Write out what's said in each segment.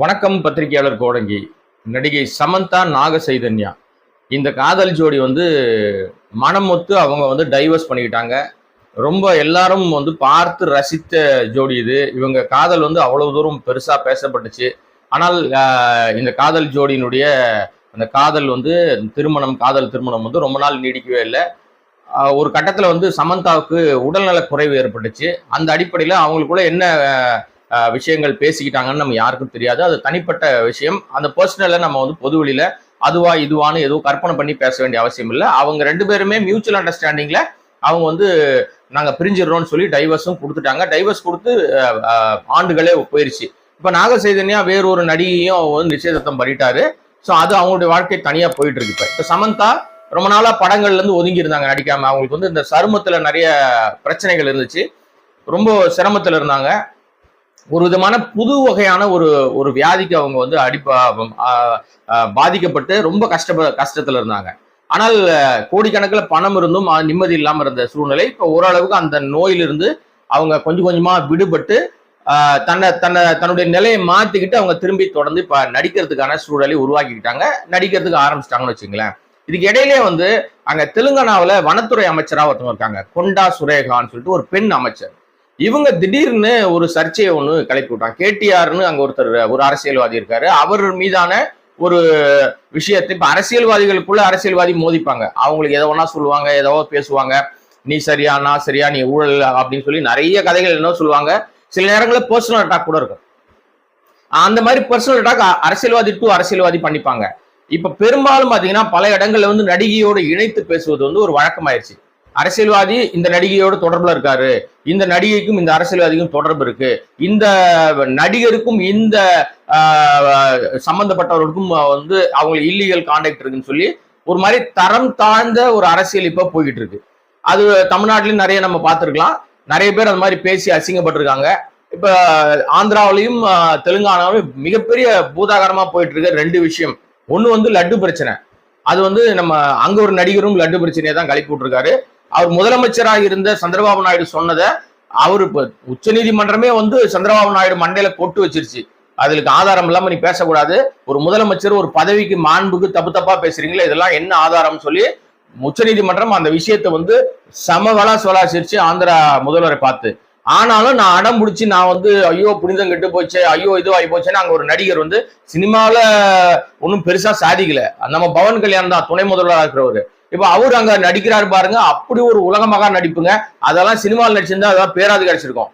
வணக்கம் பத்திரிகையாளர் கோடங்கி. நடிகை சமந்தா நாக சைதன்யா இந்த காதல் ஜோடி வந்து மனமொத்து அவங்க வந்து டைவர்ஸ் பண்ணிக்கிட்டாங்க. ரொம்ப எல்லாரும் வந்து பார்த்து ரசித்த ஜோடி இது. இவங்க காதல் வந்து அவ்வளவு தூரம் பெருசாக பேசப்பட்டுச்சு. ஆனால் இந்த காதல் ஜோடியினுடைய அந்த காதல் வந்து திருமணம் காதல் திருமணம் வந்து ரொம்ப நாள் நீடிக்கவே இல்லை. ஒரு கட்டத்தில் வந்து சமந்தாவுக்கு உடல்நலக் குறைவு ஏற்பட்டுச்சு. அந்த அடிப்படையில் அவங்களுக்குள்ள என்ன விஷயங்கள் பேசிக்கிட்டாங்கன்னு நம்ம யாருக்கும் தெரியாது. அது தனிப்பட்ட விஷயம். அந்த பர்சனலை நம்ம வந்து பொதுவெளியில அதுவா இதுவான்னு எதுவும் கற்பனை பண்ணி பேச வேண்டிய அவசியம் இல்லை. அவங்க ரெண்டு பேருமே மியூச்சுவல் அண்டர்ஸ்டாண்டிங்ல அவங்க வந்து நாங்க பிரிஞ்சிடறோம்னு சொல்லி டைவர்ஸும் கொடுத்துட்டாங்க. டைவர்ஸ் கொடுத்து ஆண்டுகளே போயிருச்சு. இப்போ நாக சைதன்யா வேறொரு நடிகையும் வந்து நிச்சயதத்தம் பண்ணிட்டாரு. ஸோ அது அவங்களுடைய வாழ்க்கை தனியா போயிட்டு இருக்கு இப்போ. இப்போ சமந்தா ரொம்ப நாளா படங்கள்ல இருந்து ஒதுங்கி இருந்தாங்க நடிக்காம. அவங்களுக்கு வந்து இந்த சருமத்துல நிறைய பிரச்சனைகள் இருந்துச்சு. ரொம்ப சிரமத்துல இருந்தாங்க. ஒரு விதமான புது வகையான ஒரு ஒரு வியாதிக்கு அவங்க வந்து அடிப்பா பாதிக்கப்பட்டு ரொம்ப கஷ்டப்ப கஷ்டத்துல இருந்தாங்க. ஆனால் கோடிக்கணக்கில் பணம் இருந்தும் நிம்மதி இல்லாம இருந்த சூழ்நிலை இப்போ ஓரளவுக்கு அந்த நோயிலிருந்து அவங்க கொஞ்சம் கொஞ்சமா விடுபட்டு தன்னை தன்னை தன்னுடைய நிலையை மாத்திக்கிட்டு அவங்க திரும்பி தொடர்ந்து இப்ப நடிக்கிறதுக்கான சூழலை உருவாக்கிக்கிட்டாங்க. நடிக்கிறதுக்கு ஆரம்பிச்சிட்டாங்கன்னு வச்சுங்களேன் இதுக்கு இடையிலே வந்து அங்க தெலுங்கானாவுல வனத்துறை அமைச்சரா ஒருத்தவங்க இருக்காங்க. கொண்டா சுரேகான்னு சொல்லிட்டு ஒரு பெண் அமைச்சர். இவங்க திடீர்னு ஒரு சர்ச்சையை ஒன்று கிளப்பி விட்டான் கேடிஆர்னு அங்க ஒருத்தர் ஒரு அரசியல்வாதி இருக்காரு. அவர் மீதான ஒரு விஷயத்தை இப்ப அரசியல்வாதிகளுக்குள்ள அரசியல்வாதி மோதிப்பாங்க. அவங்களுக்கு எதோ ஒன்றா சொல்லுவாங்க ஏதோ பேசுவாங்க. நீ சரியா நான் சரியா நீ ஊழல் அப்படின்னு சொல்லி நிறைய கதைகள் என்ன சொல்லுவாங்க. சில நேரங்களில் பர்சனல் அட்டாக் கூட இருக்கும். அந்த மாதிரி பர்சனல் அட்டாக் அரசியல்வாதி டு அரசியல்வாதி பண்ணிப்பாங்க. இப்ப பெரும்பாலும் பாத்தீங்கன்னா பல இடங்கள்ல வந்து நடிகையோடு இணைத்து பேசுவது வந்து ஒரு வழக்கமாயிருச்சு. அரசியல்வாதி இந்த நடிகையோட தொடர்புல இருக்காரு. இந்த நடிகைக்கும் இந்த அரசியல்வாதிக்கும் தொடர்பு இருக்கு. இந்த நடிகருக்கும் இந்த சம்பந்தப்பட்டவர்களுக்கும் வந்து அவங்க இல்லீகல் கான்டாக்ட் இருக்குன்னு சொல்லி ஒரு மாதிரி தரம் தாழ்ந்த ஒரு அரசியல் இப்ப போய்கிட்டு இருக்கு அது தமிழ்நாட்டிலையும் நிறைய நம்ம பார்த்துருக்கலாம். நிறைய பேர் அந்த மாதிரி பேசி அசிங்கப்பட்டிருக்காங்க. இப்ப ஆந்திராவிலையும் தெலுங்கானாவிலும் மிகப்பெரிய பூதாகரமா போயிட்டு இருக்க ரெண்டு விஷயம். ஒன்று வந்து லட்டு பிரச்சனை. அது வந்து நம்ம அங்க ஒரு நடிகரும் லட்டு பிரச்சனையை தான் கழிப்பு விட்டுருக்காரு. அவர் முதலமைச்சராக இருந்த சந்திரபாபு நாயுடு சொன்னதை அவர் இப்போ உச்சநீதிமன்றமே வந்து சந்திரபாபு நாயுடு மண்டையில கொட்டு வச்சிருச்சு. அதுக்கு ஆதாரம் இல்லாம நீ பேசக்கூடாது. ஒரு முதலமைச்சர் ஒரு பதவிக்கு மாண்புக்கு தப்பு தப்பா பேசுறீங்களே இதெல்லாம் என்ன ஆதாரம் சொல்லி உச்சநீதிமன்றம் அந்த விஷயத்தை வந்து சமவளா சொலாசிரிச்சு ஆந்திரா முதல்வரை பார்த்து. ஆனாலும் நான் அடம் பிடிச்சி நான் வந்து ஐயோ புனிதம் கெட்டு போச்சு ஐயோ இதுவாகி போச்சுன்னு அங்கே ஒரு நடிகர் வந்து சினிமாவில் ஒன்றும் பெருசாக சாதிக்கல. நம்ம பவன் கல்யாண் தான் துணை முதல்வராக இருக்கிறவர். இப்ப அவர் அங்க நடிக்கிறாரு பாருங்க அப்படி ஒரு உலகமாக நடிப்புங்க. அதெல்லாம் சினிமாவில் நடிச்சிருந்தா அதெல்லாம் பேராது கிடைச்சிருக்கும்.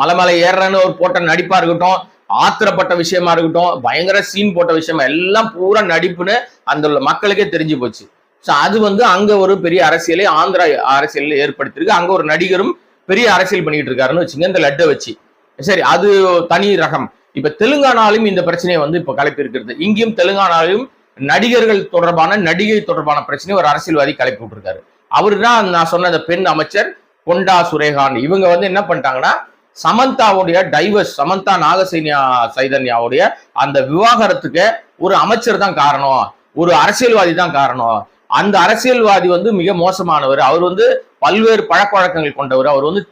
மலை மலை ஏறுறேன்னு ஒரு போட்ட நடிப்பா இருக்கட்டும் ஆத்திரப்பட்ட விஷயமா இருக்கட்டும் பயங்கர சீன் போட்ட விஷயமா எல்லாம் பூரா நடிப்புன்னு அந்த மக்களுக்கே தெரிஞ்சு போச்சு. ஸோ அது வந்து அங்க ஒரு பெரிய அரசியலை ஆந்திரா அரசியல் ஏற்படுத்தியிருக்கு. அங்க ஒரு நடிகரும் பெரிய அரசியல் பண்ணிட்டு இருக்காருன்னு வச்சுங்க இந்த லட்டை வச்சு. சரி அது தனி ரகம். இப்ப தெலுங்கானாலும் இந்த பிரச்சனையை வந்து இப்ப கலப்பி இருக்கிறது இங்கேயும் தெலுங்கானாலையும் நடிகர்கள் தொடர்பான நடிகை தொடர்பான பிரச்சனையை ஒரு அரசியல்வாதி கலப்பி விட்டுருக்காரு. அவரு தான் நான் சொன்ன அந்த பெண் அமைச்சர் கொண்டா சுரேகான் இவங்க வந்து என்ன பண்ணிட்டாங்கன்னா சமந்தாவுடைய டைவர்ஸ் சமந்தா நாகசைன்யா சைதன்யாவுடைய அந்த விவாகரத்துக்கு ஒரு அமைச்சர் தான் காரணம். ஒரு அரசியல்வாதி தான் காரணம். அந்த அரசியல்வாதி வந்து மிக மோசமானவர். அவர் வந்து பல்வேறு பழக்க வழக்கங்கள் கொண்டவர். அவர் வந்து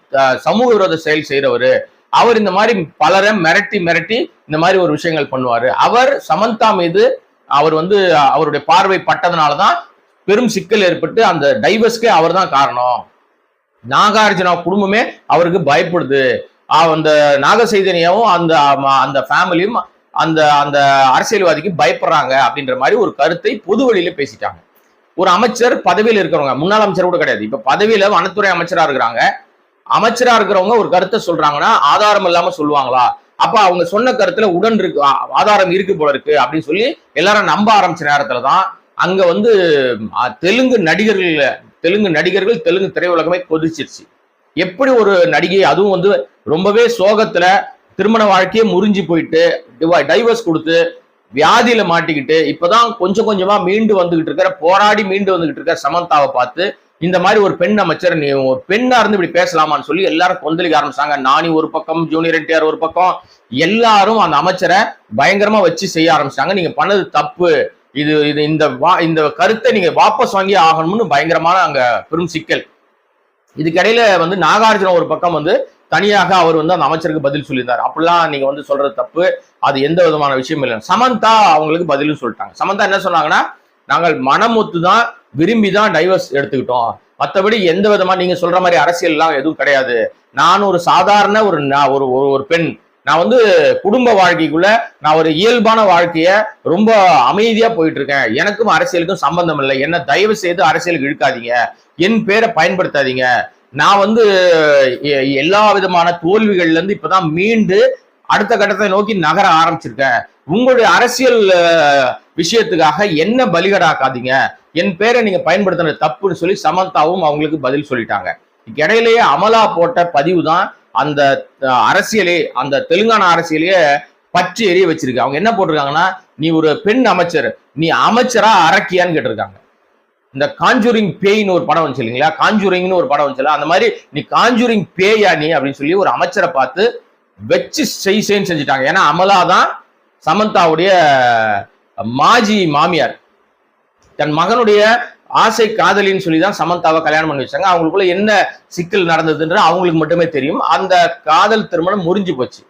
சமூக விரோத செயல் செய்கிறவர் அவர் இந்த மாதிரி பலரை மிரட்டி மிரட்டி இந்த மாதிரி ஒரு விஷயங்கள் பண்ணுவாரு. அவர் சமந்தா மீது அவர் வந்து அவருடைய பார்வை பட்டதுனால தான் பெரும் சிக்கல் ஏற்பட்டு அந்த டைவர்ஸ்க்கே அவர் தான் காரணம். நாகார்ஜுனா குடும்பமே அவருக்கு பயப்படுது. அந்த நாகசைதனியாவும் அந்த அந்த ஃபேமிலியும் அந்த அந்த அரசியல்வாதிக்கு பயப்படுறாங்க அப்படின்ற மாதிரி ஒரு கருத்தை பொது வழியில பேசிட்டாங்க. ஒரு அமைச்சர் பதவியில் இருக்கிறவங்க முன்னாள் அமைச்சர் கூட கிடையாது. இப்ப பதவியில வனத்துறை அமைச்சரா இருக்கிறாங்க. அமைச்சரா இருக்கிறவங்க ஒரு கருத்தை சொல்றாங்கன்னா ஆதாரம் இல்லாம சொல்லுவாங்களா? அப்ப அவங்க சொன்ன கருத்துல உடன் இருக்கு ஆதாரம் இருக்கு போல இருக்கு அப்படின்னு சொல்லி எல்லாரும் நம்ப ஆரம்பிச்ச நேரத்துல தான் அங்க வந்து தெலுங்கு நடிகர்கள் தெலுங்கு நடிகர்கள் தெலுங்கு திரையுலகமே கொதிச்சிருச்சு. எப்படி ஒரு நடிகை அதுவும் வந்து ரொம்பவே சோகத்துல திருமண வாழ்க்கையே முறிஞ்சு போயிட்டு டைவர்ஸ் கொடுத்து வியாதியில மாட்டிக்கிட்டு இப்பதான் கொஞ்சம் கொஞ்சமா மீண்டு வந்துகிட்டு இருக்கிற போராடி மீண்டு வந்துகிட்டு இருக்கிற சமந்தாவை பார்த்து இந்த மாதிரி ஒரு பெண் அமைச்சர் நீ ஒரு பெண்ணா இருந்து இப்படி பேசலாமான்னு சொல்லி எல்லாரும் கொந்தளிக்க ஆரம்பிச்சாங்க. நானி ஒரு பக்கம் ஜூனியர் என்டிஆர் ஒரு பக்கம். எல்லாரும் அந்த அமைச்சரை பயங்கரமா வச்சு செய்ய ஆரம்பிச்சாங்க. நீங்க பண்ணது தப்பு. இது இது இந்த வா இந்த கருத்தை நீங்க வாபஸ் வாங்கி ஆகணும்னு பயங்கரமான அங்க பெரும் சிக்கல். இதுக்கிடையில வந்து நாகார்ஜுன ஒரு பக்கம் வந்து தனியாக அவர் வந்து அந்த அமைச்சருக்கு பதில் சொல்லியிருந்தார். அப்படிலாம் நீங்க வந்து சொல்றது தப்பு. அது எந்த விதமான விஷயம் இல்லை. சமந்தா அவங்களுக்கு பதிலும் சொல்லிட்டாங்க. சமந்தா என்ன சொன்னாங்கன்னா நாங்கள் மனமுத்து தான் விரும்பி தான் டைவர்ஸ் எடுத்துக்கிட்டோம். மற்றபடி எந்த விதமா நீங்க சொல்ற மாதிரி அரசியல்லாம் எதுவும் கிடையாது. நான் ஒரு சாதாரண ஒரு நான் ஒரு ஒரு- ஒரு பெண். நான் வந்து குடும்ப வாழ்க்கைக்குள்ள நான் ஒரு இயல்பான வாழ்க்கைய ரொம்ப அமைதியா போயிட்டு இருக்கேன் எனக்கும் அரசியலுக்கும் சம்பந்தம் இல்லை. என்ன தயவு செய்து அரசியலுக்கு இழுக்காதீங்க. என் பேரை பயன்படுத்தாதீங்க. நான் வந்து எ- எல்லா விதமான தோல்விகள்ல இருந்து இப்பதான் மீண்டு அடுத்த கட்டத்தை நோக்கி நகர ஆரம்பிச்சிருக்கேன் உங்களுடைய அரசியல் விஷயத்துக்காக என்ன பலிகடாக்காதீங்க. என் பேரை நீங்க பயன்படுத்தினது தப்புன்னு சொல்லி சமந்தாவும் அவங்களுக்கு பதில் சொல்லிட்டாங்க. இடையிலேயே அமலா போட்ட பதிவு தான் அந்த அரசியலே அந்த தெலுங்கானா அரசியலையே பற்றி எரிய வச்சிருக்கு. அவங்க என்ன போட்டிருக்காங்கன்னா நீ ஒரு பெண் அமைச்சர் நீ அமைச்சரா அரக்கியான்னு கேட்டிருக்காங்க. இந்த காஞ்சூரிங் பேய்னு ஒரு படம் வந்துச்சு இல்லைங்களா? காஞ்சூரிங்னு ஒரு படம் வந்துச்சுல அந்த மாதிரி நீ காஞ்சூரிங் பேயா நீ அப்படின்னு சொல்லி ஒரு அமைச்சரை பார்த்து வச்சு செய் செய்ன்னு செஞ்சுட்டாங்க. ஏன்னா அமலா தான் சமந்தாவுடைய மாஜி மாமியார். தன் மகனுடைய ஆசை காதலின்னு சொல்லி தான் சமந்தாவை கல்யாணம் பண்ணி வச்சாங்க. அவங்களுக்குள்ள என்ன சிக்கல் நடந்ததுன்ற அவங்களுக்கு மட்டுமே தெரியும். அந்த காதல் திருமணம் முறிஞ்சு போச்சு.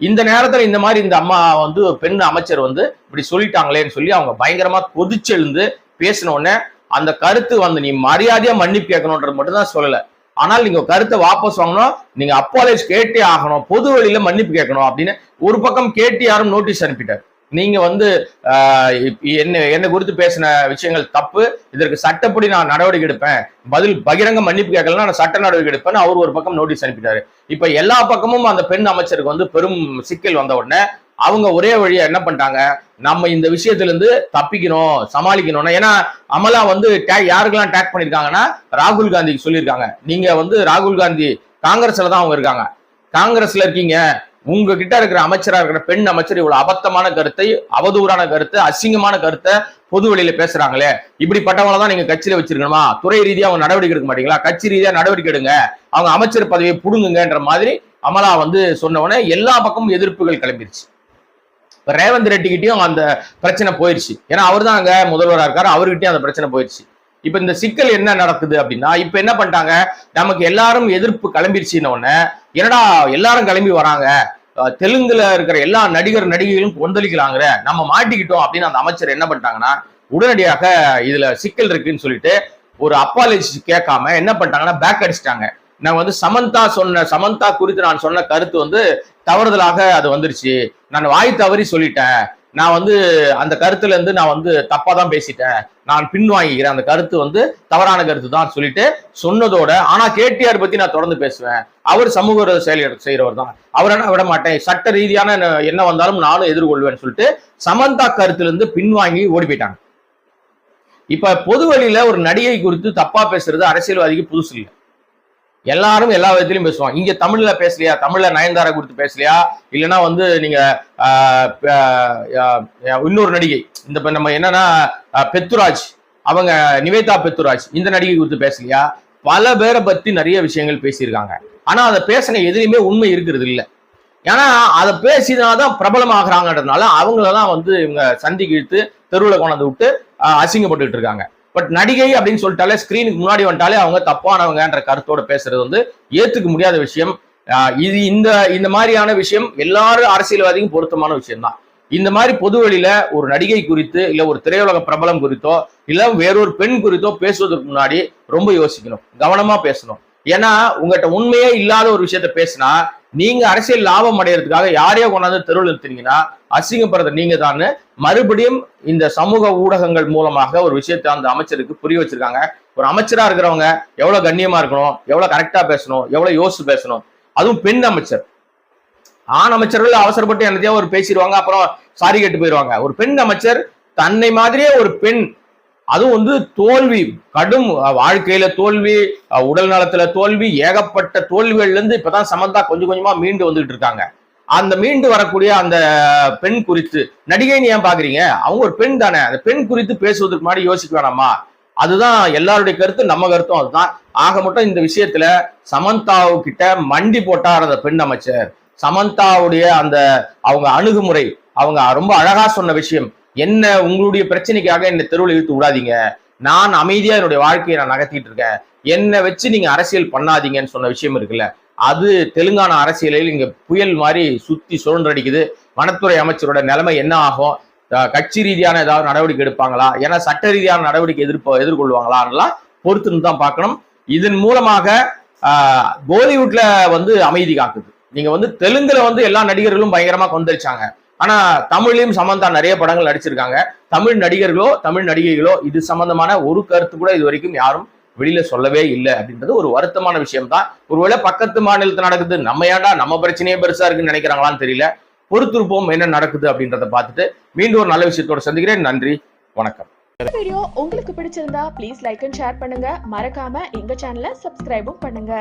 இந்த நேரத்துல இந்த மாதிரி இந்த அம்மா வந்து பெண் அமைச்சர் வந்து இப்படி சொல்லிட்டாங்களேன்னு சொல்லி அவங்க பயங்கரமா கொதிச்செழுந்து பேசின உடனே அந்த கருத்து வந்து நீ மரியாதையா மன்னிப்பு கேட்கணுன்றது மட்டும் தான் சொல்லலை. ஆனால் நீங்க கருத்தை வாபஸ் வாங்கணும். நீங்க அப்பாலேஜ் கேட்டே ஆகணும். பொது வழியில மன்னிப்பு கேட்கணும் அப்படின்னு ஒரு பக்கம் கேட்டி யாரும் நோட்டீஸ் அனுப்பிட்டார். நீங்க வந்து என்ன என்ன குறித்து பேசின விஷயங்கள் தப்பு. இதற்கு சட்டப்படி நான் நடவடிக்கை எடுப்பேன். பதில் பகிரங்க மன்னிப்பு கேட்கலன்னா நான் சட்ட நடவடிக்கை எடுப்பேன்னு அவர் ஒரு பக்கம் நோட்டீஸ் அனுப்பிட்டாரு. இப்ப எல்லா பக்கமும் அந்த பெண் அமைச்சருக்கு வந்து பெரும் சிக்கல் வந்த உடனே அவங்க ஒரே வழியா என்ன பண்ணிட்டாங்க? நம்ம இந்த விஷயத்துல இருந்து தப்பிக்கணும் சமாளிக்கணும் ஏன்னா அமலா வந்து யாருக்கெல்லாம் டேக் பண்ணிருக்காங்கன்னா ராகுல் காந்திக்கு சொல்லியிருக்காங்க. நீங்க வந்து ராகுல் காந்தி காங்கிரஸ்ல தான் அவங்க இருக்காங்க. காங்கிரஸ்ல இருக்கீங்க. உங்ககிட்ட இருக்கிற அமைச்சரா இருக்கிற பெண் அமைச்சர் இவ்வளவு அபத்தமான கருத்தை அவதூறான கருத்தை அசிங்கமான கருத்தை பொது வெளியில பேசுறாங்களே. இப்படிப்பட்டவங்கள தான் நீங்க கட்சியில வச்சிருக்கணுமா? துறை ரீதியா அவங்க நடவடிக்கை எடுக்க மாட்டீங்களா? கட்சி ரீதியா நடவடிக்கை எடுங்க. அவங்க அமைச்சர் பதவியை புடுங்குங்கன்ற மாதிரி அமலா வந்து சொன்ன எல்லா பக்கமும் எதிர்ப்புகள் கிளம்பிருச்சு. ரேவந்த் ரெட்டிக்கிட்டையும் அந்த பிரச்சனை போயிருச்சு. ஏன்னா அவர் தான் அங்க முதல்வராக இருக்காரு அவர்கிட்டயும் அந்த பிரச்சனை போயிடுச்சு இப்ப இந்த சிக்கல் என்ன நடக்குது அப்படின்னா இப்ப என்ன பண்ணிட்டாங்க நமக்கு எல்லாரும் எதிர்ப்பு கிளம்பிருச்சுன்ன உடனே என்னடா எல்லாரும் கிளம்பி வராங்க தெலுங்குல இருக்கிற எல்லா நடிகர் நடிகைகளும் கொந்தளிக்கலாங்கிற நம்ம மாட்டிக்கிட்டோம் அப்படின்னு அந்த அமைச்சர் என்ன பண்ணிட்டாங்கன்னா உடனடியாக இதுல சிக்கல் இருக்குன்னு சொல்லிட்டு ஒரு அப்பாலஜி கேட்காம என்ன பண்ணிட்டாங்கன்னா பேக் அடிச்சிட்டாங்க. நான் வந்து சமந்தா சொன்ன சமந்தா குறித்து நான் சொன்ன கருத்து வந்து தவறுதலாக அது வந்துருச்சு. நான் வாய் தவறி சொல்லிட்டேன். நான் வந்து அந்த கருத்துல இருந்து நான் வந்து தப்பா தான் பேசிட்டேன். நான் பின்வாங்கிக்கிறேன். அந்த கருத்து வந்து தவறான கருத்து தான் சொல்லிட்டு சொன்னதோட ஆனா கேடிஆர் பத்தி நான் தொடர்ந்து பேசுவேன். அவர் சமூக செயல் செய்யறவர் தான். அவரை நான் விட மாட்டேன். சட்ட ரீதியான என்ன- என்ன வந்தாலும் நானும் எதிர்கொள்வேன்னு சொல்லிட்டு சமந்தா கருத்துல இருந்து பின்வாங்கி ஓடி போயிட்டாங்க. இப்ப பொது வழியில ஒரு நடிகை குறித்து தப்பா பேசுறது அரசியல்வாதிக்கு புதுசு இல்லை. எல்லாரும் எல்லா விதத்திலையும் பேசுவாங்க. இங்க தமிழ்ல பேசலையா? தமிழ்ல நயன்தாரா கொடுத்து பேசலையா? இல்லைன்னா வந்து நீங்க இன்னொரு நடிகை. இந்த நம்ம என்னன்னா பெத்துராஜ். அவங்க நிவேதா பெத்துராஜ். இந்த நடிகை குறித்து பேசலையா? பல பேரை பத்தி நிறைய விஷயங்கள் பேசியிருக்காங்க. ஆனா அதை பேசின எதுலையுமே உண்மை இருக்கிறது இல்லை. ஏன்னா அதை பேசினாதான் பிரபலமாகறாங்கன்றதுனால அவங்களெல்லாம் வந்து இவங்க சந்திக்கு இழுத்து தெருவில் கொண்டாந்து விட்டு அசிங்கப்பட்டுக்கிட்டு இருக்காங்க. பட் நடிகை அப்படின்னு சொல்லிட்டாலே ஸ்கிரீனுக்கு முன்னாடி வந்துட்டாலே அவங்க தப்பானவங்கன்ற கருத்தோட பேசுறது வந்து ஏத்துக்க முடியாத விஷயம். இது இந்த இந்த மாதிரியான விஷயம் எல்லாரும் அரசியல்வாதிக்கும் பொருத்தமான விஷயம் தான் இந்த மாதிரி பொது வழியில ஒரு நடிகை குறித்து இல்ல ஒரு திரையுலக பிரபலம் குறித்தோ இல்ல வேறொரு பெண் குறித்தோ பேசுவதற்கு முன்னாடி ரொம்ப யோசிக்கணும். கவனமா பேசணும். ஏன்னா உங்ககிட்ட உண்மையே இல்லாத ஒரு விஷயத்த பேசினா நீங்க அரசியல் லாபம் அடையிறதுக்காக யாரையோ கொண்டாந்து தெருவில் நிறுத்தினீங்கன்னா அசிங்கப்படுறது நீங்க தான் மறுபடியும் இந்த சமூக ஊடகங்கள் மூலமாக ஒரு விஷயத்தை அந்த அமைச்சருக்கு புரிய வச்சிருக்காங்க. ஒரு அமைச்சரா இருக்கிறவங்க எவ்வளவு கண்ணியமா இருக்கணும் எவ்வளவு கரெக்டா பேசணும் எவ்வளவு யோசிச்சு பேசணும். அதுவும் பெண் அமைச்சர். ஆண் அமைச்சர்கள் அவசரப்பட்டு என்னதையோ ஒரு பேசிடுவாங்க அப்புறம் சாரி கேட்டு போயிடுவாங்க. ஒரு பெண் அமைச்சர் தன்னை மாதிரியே ஒரு பெண் அதுவும் வந்து தோல்வி கடும் வாழ்க்கையில தோல்வி உடல் நலத்துல தோல்வி ஏகப்பட்ட தோல்விகள்ல இருந்து இப்பதான் சமந்தா கொஞ்சம் கொஞ்சமா மீண்டு வந்துட்டு இருக்காங்க. அந்த மீண்டு வரக்கூடிய அந்த பெண் குறித்து நடிகைன்னு ஏன் பாக்குறீங்க? அவங்க ஒரு பெண் தானே. அந்த பெண் குறித்து பேசுவதற்கு முன்னாடி யோசிக்க வேணாமா? அதுதான் எல்லாருடைய கருத்து நம்ம கருத்தும் அதுதான். ஆக மட்டும் இந்த விஷயத்துல சமந்தாவு கிட்ட மண்டி போட்டார் அந்த பெண் அமைச்சர். சமந்தாவுடைய அந்த அவங்க அணுகுமுறை அவங்க ரொம்ப அழகா சொன்ன விஷயம் என்ன உங்களுடைய பிரச்சனைக்காக என்னை தெருவில் இழுத்து விடாதீங்க. நான் அமைதியா என்னுடைய வாழ்க்கையை நான் நகர்த்திட்டு இருக்கேன். என்னை வச்சு நீங்க அரசியல் பண்ணாதீங்கன்னு சொன்ன விஷயம் இருக்குல்ல அது தெலுங்கானா அரசியலில் இங்க புயல் மாதிரி சுத்தி சுழன்றடிக்குது வனத்துறை அமைச்சரோட நிலைமை என்ன ஆகும்? கட்சி ரீதியான ஏதாவது நடவடிக்கை எடுப்பாங்களா? ஏன்னா சட்ட ரீதியான நடவடிக்கை எதிர்ப்ப எதிர்கொள்வாங்களான்லாம் பொறுத்துன்னு தான் பார்க்கணும். இதன் மூலமாக ஆஹ், கோலிவுட்ல வந்து அமைதி காக்குது. நீங்க வந்து தெலுங்குல வந்து எல்லா நடிகர்களும் பயங்கரமா கொந்தளிச்சாங்க. ஆனா தமிழ்லயும் சமந்தா நிறைய படங்கள் நடிச்சிருக்காங்க. தமிழ் நடிகர்களோ தமிழ் நடிகைகளோ இது சம்பந்தமான ஒரு கருத்து கூட இது வரைக்கும் யாரும் வெளியில சொல்லவே இல்லை அப்படின்றது ஒரு வருத்தமான விஷயம் தான் ஒருவேளை பக்கத்து மாநிலத்தில் நடக்குது நம்ம ஏன்டா நம்ம பிரச்சனையே பெருசா இருக்குன்னு நினைக்கிறாங்களான்னு தெரியல. பொறுத்திருப்போம் என்ன நடக்குது அப்படின்றத பார்த்துட்டு மீண்டும் ஒரு நல்ல விஷயத்தோட சந்திக்கிறேன். நன்றி வணக்கம். வீடியோ உங்களுக்கு பிடிச்சிருந்தா ப்ளீஸ் லைக் அண்ட் ஷேர் பண்ணுங்க. மறக்காம எங்க சேனலை சப்ஸ்கிரைபும் பண்ணுங்க.